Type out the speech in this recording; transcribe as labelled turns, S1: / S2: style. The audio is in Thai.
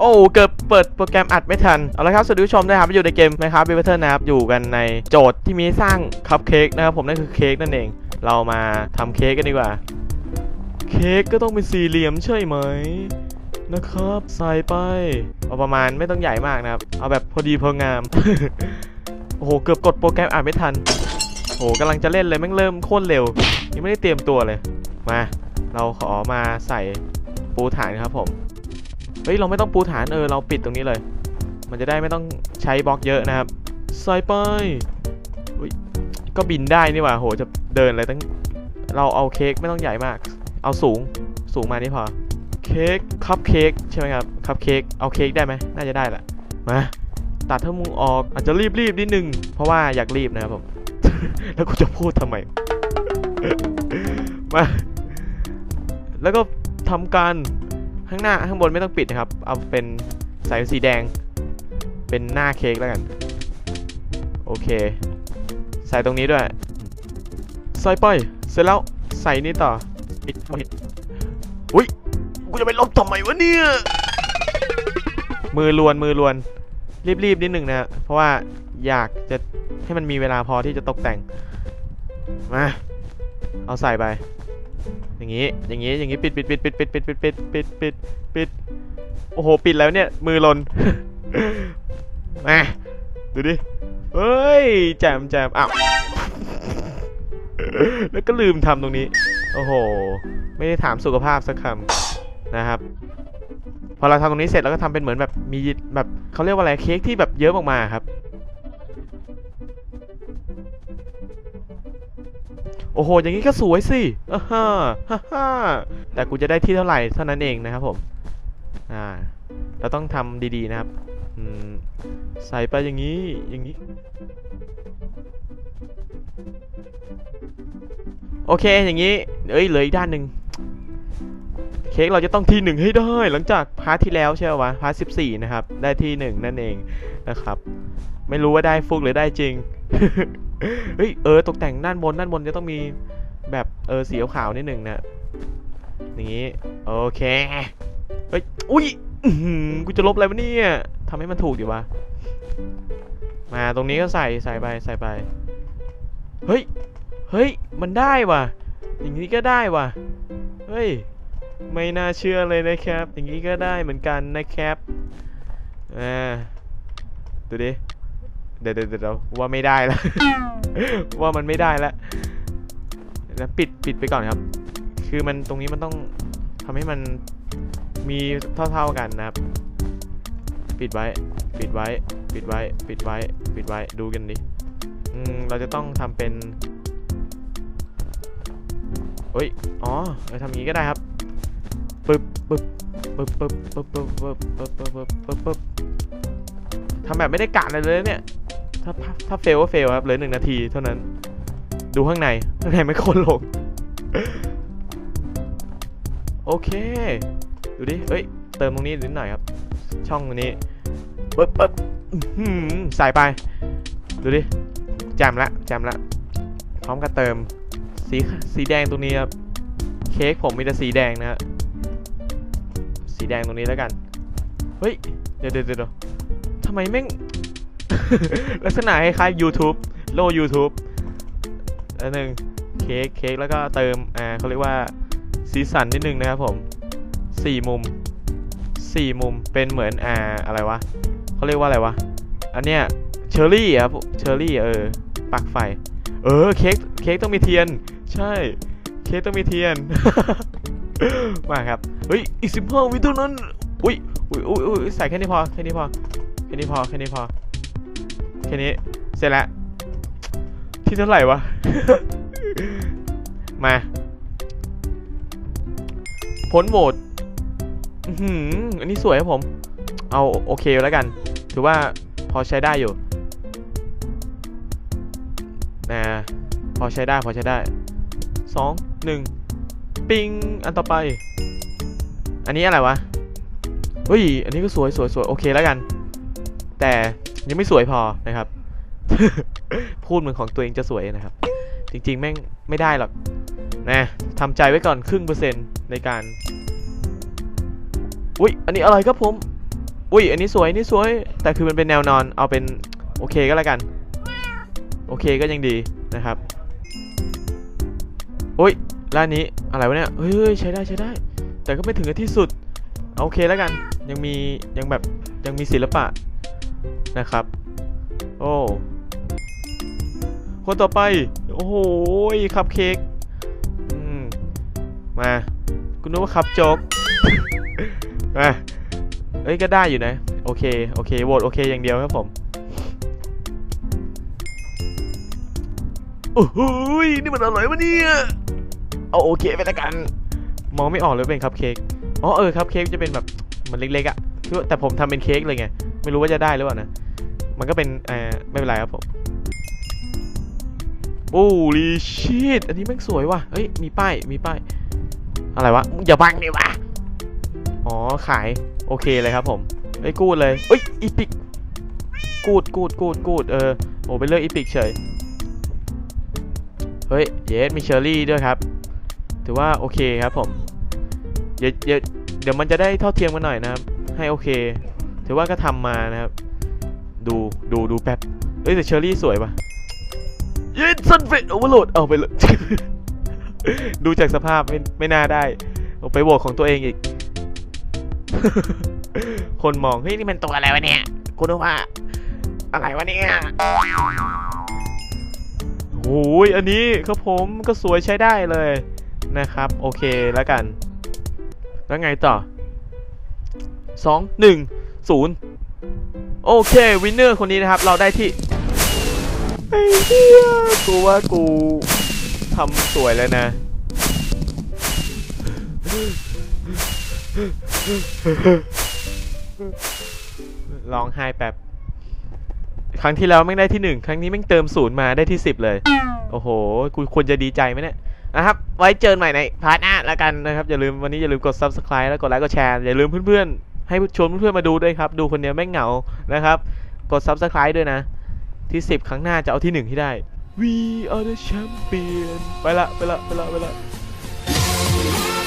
S1: โอ้เกิดเปิดโปรแกรมอัดไม่ทัน เอาละครับสวัสดีผู้ชมนะครับอยู่ในเกมนะครับเบีเวอร์นะครับอยู่กันในโจทย์ที่มีสร้างคัพเค้กนะครับผมนั่นคือเค้กนั่นเอง เรามาทำเค้กกันดีกว่า เค้กก็ต้องเป็นสี่เหลี่ยมใช่ไหมนะครับใส่ไป เอาประมาณไม่ต้องใหญ่มากนะครับ เอาแบบพอดีพองาม โอ้โหเกือบกดโปรแกรมอ่านไม่ทัน โอ้โหกำลังจะเล่นเลยแม่งเริ่มโคตรเร็ว ยังไม่ได้เตรียมตัวเลย มา เราขอมาใส่ปูฐานครับผม เฮ้ยเราไม่ต้องปูฐานเออเราปิดตรงนี้เลย มันจะได้ไม่ต้องใช้บล็อกเยอะนะครับใส่ไปก็บินได้นี่หว่าโหจะเดินอะไรตั้งเราเอาเค้กไม่ต้องใหญ่มาก เอาสูงสูงมานี่พอเค้กคัพเค้กใช่ไหมครับคัพเค้กเอาเค้กได้ไหมน่าจะได้แหละมาตัดทั้งมุงออกอาจจะรีบรีบๆนิดนึง เพราะว่าอยากรีบนะครับผมแล้วกูจะพูดทำไมมาแล้วก็ทำการ ข้างหน้าข้างบนไม่ต้องปิดนะครับ เอาเป็นสายสีแดง เป็นหน้าเค้กแล้วกัน โอเค ใส่ตรงนี้ด้วย ใส่ไป เสร็จแล้วใส่นี่ต่ออิดอิดอุ้ย กูจะไปลบทำไมวะเนี่ย มือลวนมือลวน รีบๆนิดหนึ่งนะ เพราะว่าอยากจะให้มันมีเวลาพอที่จะตกแต่ง มา เอาใส่ไป อย่างนี้ อย่างนี้ อย่างนี้ ปิดปิดปิดปิดปิดปิดปิดปิดปิดปิดปิด โอ้โห ปิดแล้วเนี่ย มือลน มา ดูดิ เฮ้ยแจมแจมอ้าว แล้วก็ลืมทำตรงนี้ โอ้โห ไม่ได้ถามสุขภาพสักคำนะครับ พอเราทำตรงนี้เสร็จแล้วก็ทำเป็นเหมือนแบบมีแบบเขาเรียกว่าอะไรเค้กที่แบบเยอะออกมาครับ อ้โห อย่างนี้ก็สวยสิฮ่าฮ่าฮ่าแต่กูจะได้ที่เท่าไหร่เท่านั้นเองนะครับผม อ่า เราต้องทำดีๆนะครับ ใส่ไปอย่างนี้ อย่างนี้ โอเค อย่างนี้ เอ้ย เหลืออีกด้านหนึ่งเค้กเราจะต้องที่หนึ่งให้ได้ หลังจากพาร์ทที่แล้วใช่ไหมวะพาร์ทสิบสี่นะครับ ได้ที่หนึ่งนั่นเองนะครับ ไม่รู้ว่าได้ฟุกหรือได้จริง เฮ้ยเออตกแต่งด้านบนด้านบนจะต้องมีแบบเออสีขาวนิดหนึ่งนะอย่างนี้โอเคเฮ้ยอุ้ยกูจะลบอะไรวะเนี่ยทำให้มันถูกดีวะมาตรงนี้ก็ใส่ใส่ไปใส่ไปเฮ้ยเฮ้ยมันได้ว่ะ อย่างนี้ก็ได้ว่ะเฮ้ยไม่น่าเชื่อเลยนะครับ อย่างนี้ก็ได้เหมือนกันนะครับอ่าดูดิ เดี๋ยวเดี๋ยวเดี๋ยวว่าไม่ได้แล้ว ว่ามันไม่ได้แล้วแล้วปิดปิดไปก่อนครับ คือมันตรงนี้มันต้องทำให้มันมีเท่าๆกันนะครับ ปิดไว้ ปิดไว้ ปิดไว้ ปิดไว้ ปิดไว้ ดูกันดิอืมเราจะต้องทำเป็นเฮ้ย อ๋อเราทำอย่างนี้ก็ได้ครับปึ๊บปึ๊บปึ๊บปึ๊บปึ๊บปึ๊บปึ๊บปึ๊บปึ๊บปึ๊บปึ๊บปึ๊บทำแบบไม่ได้กะอะไรเลยเนี่ย ถ้าถ้าเฟลก็เฟลครับเหลือหนึ่งนาทีเท่านั้น ดูข้างในข้างในไม่คนลงโอเค ดูดิเอ้ย เติมตรงนี้นิดหน่อยครับ ช่องตรงนี้ปึ๊บปึ๊บอื้อหือใส่ไป ดูดิแจมละแจมละ พร้อมกับเติม สีสีแดงตรงนี้ครับ เค้กผมมีแต่สีแดงนะฮะ สีแดงตรงนี้แล้วกัน เฮ้ย เดี๋ยวเดี๋ยวเดี๋ยวทำไมแม่ง ลักษณะคล้ายๆ YouTube โล YouTube อันหนึ่งเค้กเค้กแล้วก็เติมอ่าเขาเรียกว่าสีสันนิดนึงนะครับผมสี่มุมสี่มุมเป็นเหมือนอ่าอะไรวะเขาเรียกว่าอะไรวะอันเนี้ยเชอร์รี่ครับเชอร์รี่เออปลักไฟ เออเค้กเค้กต้องมีเทียน ใช่ เค้กต้องมีเทียน มาครับเฮ้ยอีกสิบห้าวิเท่านั้นอุ้ยอุ้ยอุ้ยใส่แค่นี้พอแค่นี้พอแค่นี้พอแค่นี้พอ ค่นี้เสร็จแล้ว ที่เท่าไหร่วะ มาผลโหวตอื้อหืออันนี้สวยครับผม เอาโอเคแล้วกัน ถือว่าพอใช้ได้อยู่นะพอใช้ได้พอใช้ได้สองหนึ่งปิง อันต่อไป อันนี้อะไรวะเฮ้ย อันนี้ก็สวยสวยสวยโอเคแล้วกัน แต่ ยังไม่สวยพอนะครับ พูดเหมือนของตัวเองจะสวยนะครับ จริงๆ แม่งไม่ได้หรอกนะทำใจไว้ก่อนครึ่งเปอร์เซ็นต์ในการ อุ้ยอันนี้อะไรครับผม อุ้ยอันนี้สวยอันนี้สวย แต่คือมันเป็นแนวนอนเอาเป็นโอเคก็แล้วกัน โอเคก็ยังดีนะครับอุ้ยร้านนี้อะไรวะเนี่ยเฮ้ยใช้ได้ใช้ได้ แต่ก็ไม่ถึงกับที่สุด โอเคแล้วกัน ยังมียังแบบยังมีศิลปะ นะครับ โอ้คนต่อไป โอ้โหคัพเค้กมมาคุณนึกว่าคัพโจ๊กมาเอ้ยก็ได้อยู่นะ โอเค โอเคโหวตโอเคอย่างเดียวครับผมโอ้โหยนี่มันอร่อยวะเนี่ยเอาโอเคไปแล้วกัน มองไม่ออกเลยเป็นคัพเค้กอ๋อเออคัพเค้กจะเป็นแบบมันเล็กๆอะ่ะคือว่าแต่ผมทำเป็นเค้กเลยไง ไม่รู้ว่าจะได้หรือเปล่านะ มันก็เป็นเออไม่เป็นไรครับผมโอ้ลีชิตอันนี้แม่งสวยว่ะเฮ้ย มีป้าย มีป้าย อะไรวะ อย่าบังดิวะ อ๋อ ขาย โอเคเลยครับผมเฮ้ย กูดเลยเฮ้ย อีพิก กูด กูด กูด กูด เออ โอ้เป็นเรื่องอีพิกเฉย เฮ้ย เยส มีเชอร์รี่ด้วยครับ ถือว่าโอเคครับผม เดี๋ยวเดี๋ยวเดี๋ยวมันจะได้เท่าเทียมกันหน่อยนะครับ ให้โอเค ถือว่าก็ทำมานะครับ ดูดูดูแป๊บเอ้ยแต่เชอร์รี่สวยปะเย็นซันเฟตโอเวอร์โหลดเอาไปเลยดูจากสภาพไม่ไม่น่าได้เอาไปโหวตของตัวเองอีก คนมอง เฮ้ย นี่มันตัวอะไรวะเนี่ยกูนึกว่า อะไรวะเนี่ยโอ้ยอันนี้ครับผมก็สวยใช้ได้เลยนะครับ โอเคแล้วกัน แล้วไงต่อสองหนึ่ง ศูนย์โอเควินเนอร์คนนี้นะครับเราได้ที่ไอ้เหี้ยกูว่ากูทำสวยแล้วนะร้องไห้แป๊บ ครั้งที่แล้วไม่ได้ที่หนึ่งครั้งนี้แม่งเติมศูนย์มาได้ที่สิบเลย โอ้โหกูควรจะดีใจไหมเนี่ยนะครับ ไว้เจอใหม่ในพาร์ทหน้าแล้วกันนะครับ อย่าลืมวันนี้อย่าลืมกด subscribe แล้วกดไลค์กดแชร์ อย่าลืมเพื่อนๆ ให้ชวนเพื่อนๆมาดูด้วยครับ ดูคนเดียวไม่งเหงานะครับ กด subscribe ด้วยนะ ที่ 10 ครั้งหน้าจะเอาที่ 1 ที่ได้ We are the champion ไปละ ไปละ ไปละ ไปละ